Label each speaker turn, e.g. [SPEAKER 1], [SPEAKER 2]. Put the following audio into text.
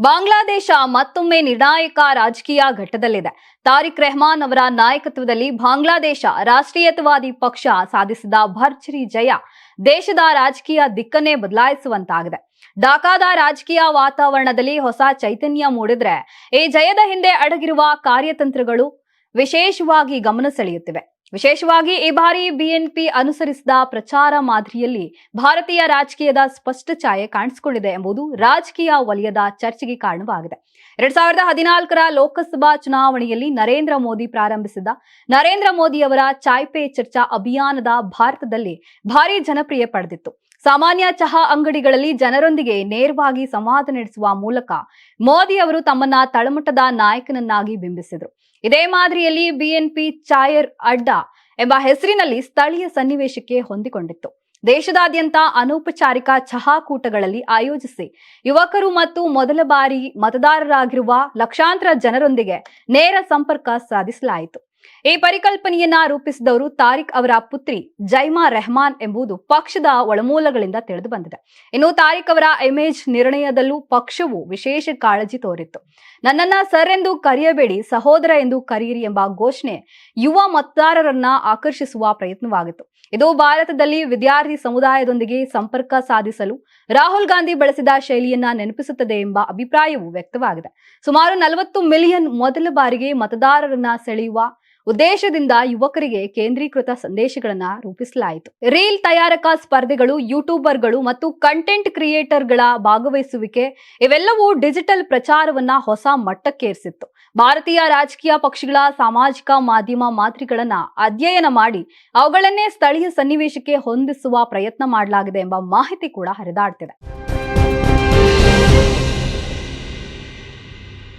[SPEAKER 1] ಬಾಂಗ್ಲಾದೇಶ ಮತ್ತೊಮ್ಮೆ ನಿರ್ಣಾಯಕ ರಾಜಕೀಯ ಘಟ್ಟದಲ್ಲಿದೆ. ತಾರಿಕ್ ರೆಹಮಾನ್ ಅವರ ನಾಯಕತ್ವದಲ್ಲಿ ಬಾಂಗ್ಲಾದೇಶ ರಾಷ್ಟ್ರೀಯತವಾದಿ ಪಕ್ಷ ಸಾಧಿಸಿದ ಭರ್ಜರಿ ಜಯ ದೇಶದ ರಾಜಕೀಯ ದಿಕ್ಕನ್ನೇ ಬದಲಾಯಿಸುವಂತಾಗಿದೆ. ಢಾಕಾದ ರಾಜಕೀಯ ವಾತಾವರಣದಲ್ಲಿ ಹೊಸ ಚೈತನ್ಯ ಮೂಡಿದ್ರೆ, ಈ ಜಯದ ಹಿಂದೆ ಅಡಗಿರುವ ಕಾರ್ಯತಂತ್ರಗಳು ವಿಶೇಷವಾಗಿ ಗಮನ ಸೆಳೆಯುತ್ತಿವೆ. ವಿಶೇಷವಾಗಿ ಈ ಬಾರಿ ಬಿಎನ್ಪಿ ಅನುಸರಿಸಿದ ಪ್ರಚಾರ ಮಾದರಿಯಲ್ಲಿ ಭಾರತೀಯ ರಾಜಕೀಯದ ಸ್ಪಷ್ಟ ಛಾಯೆ ಕಾಣಿಸಿಕೊಂಡಿದೆ ಎಂಬುದು ರಾಜಕೀಯ ವಲಯದ ಚರ್ಚೆಗೆ ಕಾರಣವಾಗಿದೆ. ಎರಡ್ ಸಾವಿರದ ಹದಿನಾಲ್ಕರ ಲೋಕಸಭಾ ಚುನಾವಣೆಯಲ್ಲಿ ನರೇಂದ್ರ ಮೋದಿ ಪ್ರಾರಂಭಿಸಿದ ನರೇಂದ್ರ ಮೋದಿಯವರ ಚಾಯ್ ಪೇ ಚರ್ಚಾ ಅಭಿಯಾನದ ಭಾರತದಲ್ಲಿ ಭಾರಿ ಜನಪ್ರಿಯ ಪಡೆದಿತ್ತು. ಸಾಮಾನ್ಯ ಚಹಾ ಅಂಗಡಿಗಳಲ್ಲಿ ಜನರೊಂದಿಗೆ ನೇರವಾಗಿ ಸಂವಾದ ನಡೆಸುವ ಮೂಲಕ ಮೋದಿ ಅವರು ತಮ್ಮನ್ನ ತಳಮಟ್ಟದ ನಾಯಕನನ್ನಾಗಿ ಬಿಂಬಿಸಿದರು. ಇದೇ ಮಾದರಿಯಲ್ಲಿ ಬಿಎನ್ಪಿ ಚಾಯರ್ ಅಡ್ಡಾ ಎಂಬ ಹೆಸರಿನಲ್ಲಿ ಸ್ಥಳೀಯ ಸನ್ನಿವೇಶಕ್ಕೆ ಹೊಂದಿಕೊಂಡಿತ್ತು. ದೇಶದಾದ್ಯಂತ ಅನೌಪಚಾರಿಕ ಚಹಾ ಕೂಟಗಳಲ್ಲಿ ಆಯೋಜಿಸಿ ಯುವಕರು ಮತ್ತು ಮೊದಲ ಬಾರಿ ಮತದಾರರಾಗಿರುವ ಲಕ್ಷಾಂತರ ಜನರೊಂದಿಗೆ ನೇರ ಸಂಪರ್ಕ ಸಾಧಿಸಲಾಯಿತು. ಈ ಪರಿಕಲ್ಪನೆಯನ್ನ ರೂಪಿಸಿದವರು ತಾರಿಕ್ ಅವರ ಪುತ್ರಿ ಜೈಮಾ ರೆಹಮಾನ್ ಎಂಬುದು ಪಕ್ಷದ ಒಳಮೂಲಗಳಿಂದ ತಿಳಿದು ಬಂದಿದೆ. ಇನ್ನು ತಾರಿಕ್ ಅವರ ಇಮೇಜ್ ನಿರ್ಣಯದಲ್ಲೂ ಪಕ್ಷವು ವಿಶೇಷ ಕಾಳಜಿ ತೋರಿತ್ತು. ನನ್ನನ್ನ ಸರ್ ಎಂದು ಕರೆಯಬೇಡಿ, ಸಹೋದರ ಎಂದು ಕರೆಯಿರಿ ಎಂಬ ಘೋಷಣೆ ಯುವ ಮತದಾರರನ್ನ ಆಕರ್ಷಿಸುವ ಪ್ರಯತ್ನವಾಗಿತ್ತು. ಇದು ಭಾರತದಲ್ಲಿ ವಿದ್ಯಾರ್ಥಿ ಸಮುದಾಯದೊಂದಿಗೆ ಸಂಪರ್ಕ ಸಾಧಿಸಲು ರಾಹುಲ್ ಗಾಂಧಿ ಬಳಸಿದ ಶೈಲಿಯನ್ನ ನೆನಪಿಸುತ್ತದೆ ಎಂಬ ಅಭಿಪ್ರಾಯವು ವ್ಯಕ್ತವಾಗಿದೆ. ಸುಮಾರು ನಲವತ್ತು ಮಿಲಿಯನ್ ಮೊದಲ ಬಾರಿಗೆ ಮತದಾರರನ್ನ ಸೆಳೆಯುವ ಉದ್ದೇಶದಿಂದ ಯುವಕರಿಗೆ ಕೇಂದ್ರೀಕೃತ ಸಂದೇಶಗಳನ್ನ ರೂಪಿಸಲಾಯಿತು. ರೀಲ್ ತಯಾರಕ ಸ್ಪರ್ಧೆಗಳು, ಯೂಟ್ಯೂಬರ್ಗಳು ಮತ್ತು ಕಂಟೆಂಟ್ ಕ್ರಿಯೇಟರ್ಗಳ ಭಾಗವಹಿಸುವಿಕೆ ಇವೆಲ್ಲವೂ ಡಿಜಿಟಲ್ ಪ್ರಚಾರವನ್ನ ಹೊಸ ಮಟ್ಟಕ್ಕೇರಿಸಿತ್ತು. ಭಾರತೀಯ ರಾಜಕೀಯ ಪಕ್ಷಗಳ ಸಾಮಾಜಿಕ ಮಾಧ್ಯಮ ಮಾದರಿಗಳನ್ನ ಅಧ್ಯಯನ ಮಾಡಿ ಅವುಗಳನ್ನೇ ಸ್ಥಳೀಯ ಸನ್ನಿವೇಶಕ್ಕೆ ಹೊಂದಿಸುವ ಪ್ರಯತ್ನ ಮಾಡಲಾಗಿದೆ ಎಂಬ ಮಾಹಿತಿ ಕೂಡ ಹರಿದಾಡ್ತಿದೆ.